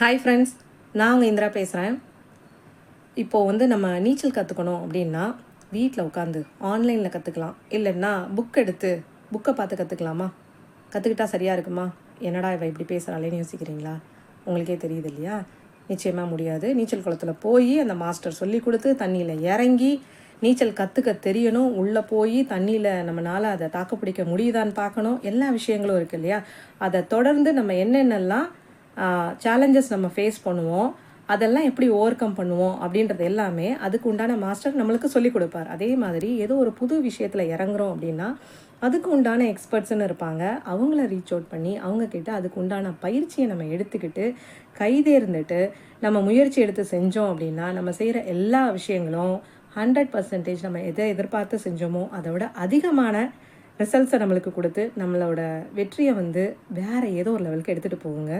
Hi friends நான் உங்கள் இந்திரா பேசுகிறேன் இப்போது வந்து நம்ம நீச்சல் கற்றுக்கணும் அப்படின்னா வீட்டில் உட்காந்து ஆன்லைனில் கற்றுக்கலாம் இல்லைன்னா புக் எடுத்து புக்கை பார்த்து கற்றுக்கலாமா கற்றுக்கிட்டா சரியாக இருக்குமா? என்னடா இவ இப்படி பேசுகிறாளேன்னு யோசிக்கிறீங்களா? உங்களுக்கே தெரியுது இல்லையா? நிச்சயமாக முடியாது. நீச்சல் குளத்தில் போய் அந்த மாஸ்டர் சொல்லி கொடுத்து தண்ணியில் இறங்கி நீச்சல் கற்றுக்க தெரியணும். உள்ளே போய் தண்ணியில் நம்மளால் அதை தாக்கு பிடிக்க முடியுதான்னு பார்க்கணும். எல்லா விஷயங்களும் இருக்குது இல்லையா? அதை தொடர்ந்து நம்ம என்னென்னலாம் சேலஞ்சஸ் நம்ம ஃபேஸ் பண்ணுவோம். அதெல்லாம் எப்படி ஓவர் கம் பண்ணுவோம் அப்படின்றது எல்லாமே அதுக்கு உண்டான மாஸ்டர் நம்மளுக்கு சொல்லிக் கொடுப்பார். அதே மாதிரி ஏதோ ஒரு புது விஷயத்தில் இறங்குறோம் அப்படின்னா அதுக்கு உண்டான எக்ஸ்பர்ட்ஸ்னு இருப்பாங்க. அவங்கள ரீச் அவுட் பண்ணி அவங்கக்கிட்ட அதுக்கு உண்டான பயிற்சியை நம்ம எடுத்துக்கிட்டு கைதேர்ந்துட்டு நம்ம முயற்சி எடுத்து செஞ்சோம் அப்படின்னா நம்ம செய்கிற எல்லா விஷயங்களும் ஹண்ட்ரட் பர்சன்டேஜ் நம்ம எதை எதிர்பார்த்து செஞ்சோமோ அதை விட அதிகமான ரிசல்ட்ஸை நம்மளுக்கு கொடுத்து நம்மளோட வெற்றியை வந்து வேறு ஏதோ ஒரு லெவலுக்கு எடுத்துகிட்டு போகுங்க.